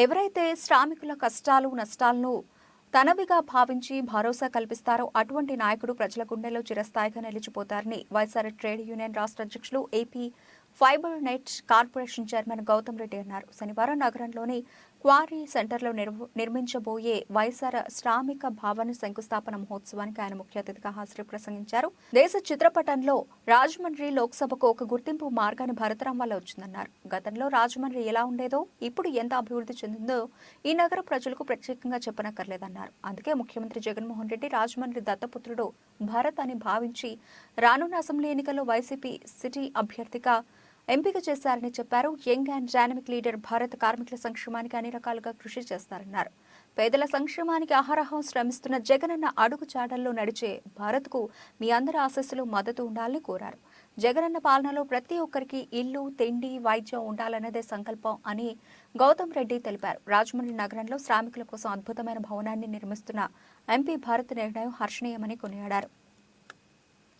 ఎవరైతే శ్రామికుల కష్టాలు నష్టాలను తనవిగా భావించి భరోసా కల్పిస్తారో అటువంటి నాయకుడు ప్రజల గుండెల్లో చిరస్థాయిగా నిలిచిపోతారని వైఎస్ఆర్ ట్రేడ్ యూనియన్ రాష్ట్ర అధ్యక్షులు AP fibre net corporation chairman Gautam Reddy అన్నారు. శనివారం నగరంలోని క్వారీ సెంటర్లో నిర్మించబోయే వైఎస్ఆర్ శ్రామిక భవన్ శంకుస్థాపన మహోత్సవానికి ఆయన ముఖ్య అతిథిగా హాజరు ప్రసంగించారు. దేశ చిత్రపటంలో రాజమండ్రి లోక్సభకు ఒక గుర్తింపు మార్గాన్ని భరతరాం వల్ల వచ్చిందన్నారు. గతంలో రాజమండ్రి ఎలా ఉండేదో ఇప్పుడు ఎంత అభివృద్ధి చెందిందో ఈ నగర ప్రజలకు ప్రత్యేకంగా చెప్పనక్కర్లేదన్నారు. అందుకే ముఖ్యమంత్రి జగన్మోహన్ రెడ్డి రాజమండ్రి దత్తపుత్రుడు భరత్ అని భావించి రానున్న అసెంబ్లీ ఎన్నికల్లో వైసీపీ సిటీ అభ్యర్థిగా ఎంపిక చేశారని చెప్పారు. Young and dynamic leader Bharat కార్మికుల సంక్షేమానికి అన్ని రకాలుగా కృషి చేస్తారన్నారు. పేదల సంక్షేమానికి అహరహం శ్రమిస్తున్న జగనన్న అడుగు చాడల్లో నడిచే భారత్కు మీ అందరి ఆశస్సులు మద్దతు ఉండాలని కోరారు. జగనన్న పాలనలో ప్రతి ఒక్కరికి ఇల్లు తిండి వైద్యం ఉండాలన్నదే సంకల్పం అని గౌతమ్ రెడ్డి తెలిపారు. రాజమండ్రి నగరంలో శ్రామికుల కోసం అద్భుతమైన భవనాన్ని నిర్మిస్తున్న ఎంపీ భారత్ నిర్ణయం హర్షణీయమని కొనియాడారు.